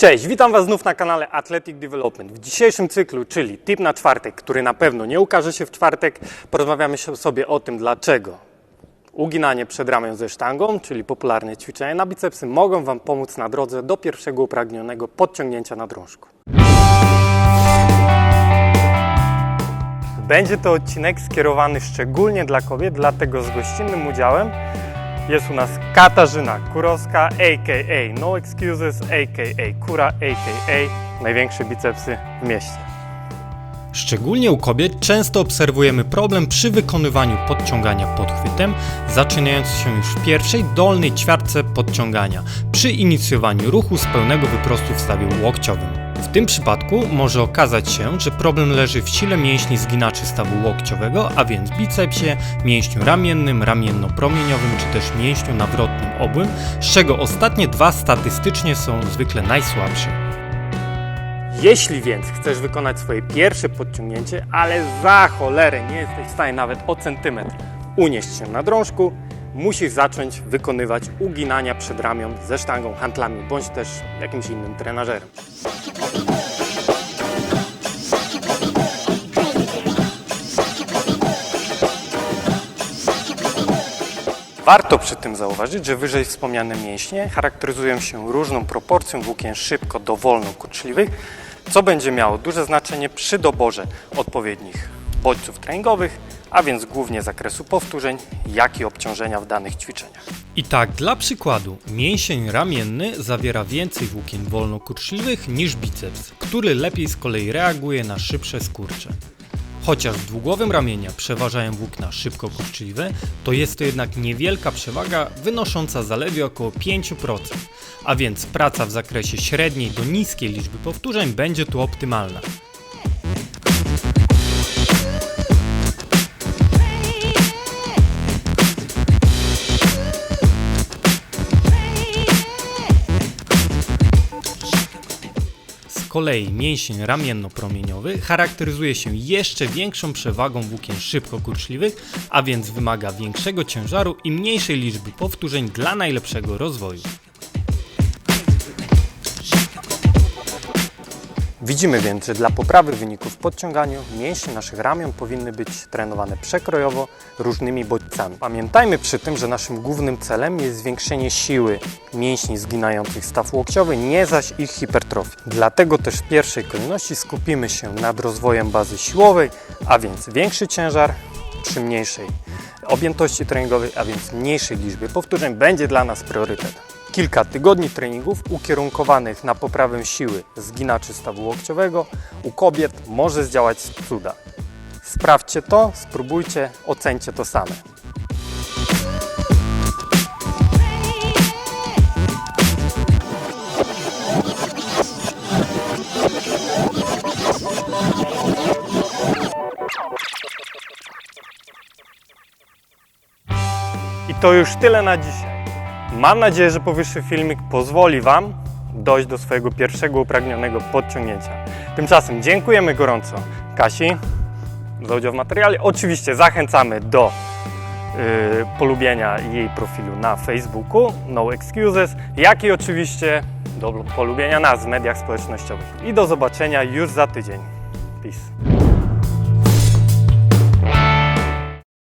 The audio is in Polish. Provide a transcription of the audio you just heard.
Cześć, witam Was znów na kanale Athletic Development. W dzisiejszym cyklu, czyli tip na czwartek, który na pewno nie ukaże się w czwartek, porozmawiamy sobie o tym, dlaczego uginanie przed ramię ze sztangą, czyli popularne ćwiczenia na bicepsy, mogą Wam pomóc na drodze do pierwszego upragnionego podciągnięcia na drążku. Będzie to odcinek skierowany szczególnie dla kobiet, dlatego z gościnnym udziałem jest u nas Katarzyna Kurowska, a.k.a. No Excuses, a.k.a. Kura, a.k.a. największe bicepsy w mieście. Szczególnie u kobiet często obserwujemy problem przy wykonywaniu podciągania podchwytem, zaczynając się już w pierwszej dolnej ćwiartce podciągania, przy inicjowaniu ruchu z pełnego wyprostu w stawie łokciowym. W tym przypadku może okazać się, że problem leży w sile mięśni zginaczy stawu łokciowego, a więc bicepsie, mięśniu ramiennym, ramienno-promieniowym czy też mięśniu nawrotnym obłym, z czego ostatnie dwa statystycznie są zwykle najsłabsze. Jeśli więc chcesz wykonać swoje pierwsze podciągnięcie, ale za cholerę nie jesteś w stanie nawet o centymetr unieść się na drążku, musisz zacząć wykonywać uginania przed ramion ze sztangą, handlami bądź też jakimś innym trenażerem. Warto przy tym zauważyć, że wyżej wspomniane mięśnie charakteryzują się różną proporcją włókien szybko dowolno kurczliwych, co będzie miało duże znaczenie przy doborze odpowiednich bodźców treningowych, a więc głównie zakresu powtórzeń, jak i obciążenia w danych ćwiczeniach. I tak, dla przykładu, mięsień ramienny zawiera więcej włókien wolnokurczliwych niż biceps, który lepiej z kolei reaguje na szybsze skurcze. Chociaż w długłowym ramienia przeważają włókna szybko kurczliwe, to jest to jednak niewielka przewaga wynosząca zaledwie około 5%, a więc praca w zakresie średniej do niskiej liczby powtórzeń będzie tu optymalna. Kolei mięsień ramienno-promieniowy charakteryzuje się jeszcze większą przewagą włókien szybko kurczliwych, a więc wymaga większego ciężaru i mniejszej liczby powtórzeń dla najlepszego rozwoju. Widzimy więc, że dla poprawy wyników w podciąganiu mięśnie naszych ramion powinny być trenowane przekrojowo różnymi bodźcami. Pamiętajmy przy tym, że naszym głównym celem jest zwiększenie siły mięśni zginających staw łokciowy, nie zaś ich hipertrofii. Dlatego też w pierwszej kolejności skupimy się nad rozwojem bazy siłowej, a więc większy ciężar przy mniejszej objętości treningowej, a więc mniejszej liczbie powtórzeń będzie dla nas priorytetem. Kilka tygodni treningów ukierunkowanych na poprawę siły zginaczy stawu łokciowego u kobiet może zdziałać cuda. Sprawdźcie to, spróbujcie, ocencie to same. I to już tyle na dzisiaj. Mam nadzieję, że powyższy filmik pozwoli Wam dojść do swojego pierwszego upragnionego podciągnięcia. Tymczasem dziękujemy gorąco Kasi za udział w materiale. Oczywiście zachęcamy do yy, polubienia jej profilu na Facebooku No Excuses, jak i oczywiście do polubienia nas w mediach społecznościowych. I do zobaczenia już za tydzień. Peace.